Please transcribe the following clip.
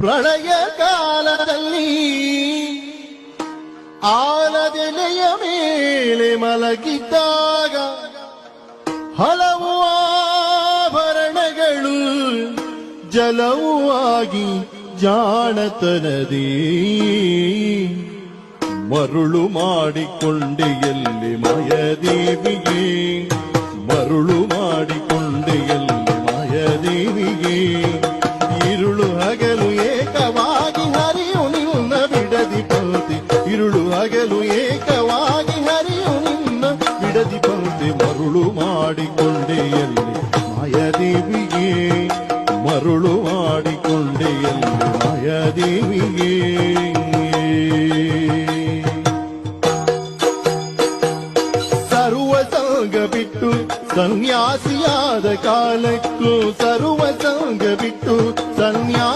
ಪ್ರಳಯ ಕಾಲದಲ್ಲಿ ಆಲದೆಲೆಯ ಮೇಲೆ ಮಲಗಿದ್ದಾಗ ಹಲವು ಆಭರಣಗಳು ಜಲವೂ ಆಗಿ ಜಾಣತನದೇ ಮರುಳು ಮಾಡಿಕೊಂಡೆ ಎಲ್ಲಿ ಮಾಯದೇವಿಗೆ ಮರುಳು ಮಾಡಿಕೊಂಡೆ ಎಲ್ಲಿ ಮಾಯದೇವಿಗೆ ഇരുಳು ಹಗಲು ಏಕವಾಗಿ ಹರಿಯು ನಿನ್ನ ಬಿಡದಿ ಬಂತೆ ಮರುಳು ಮಾಡಿಕೊಂಡೆಯಲ್ಲಿ ಮಾಯದೇವಿಗೆ ಮರುಳು ಮಾಡಿಕೊಂಡೆಯಲ್ಲಿ ಮಾಯದೇವಿಗೆ ಬಿಟ್ಟು ಸನ್ಯಾಸಿಯಾದ ಕಾಲಕ್ಕೂ ಸರ್ವ ಸಂಘ ಬಿಟ್ಟು ಸನ್ಯಾಸ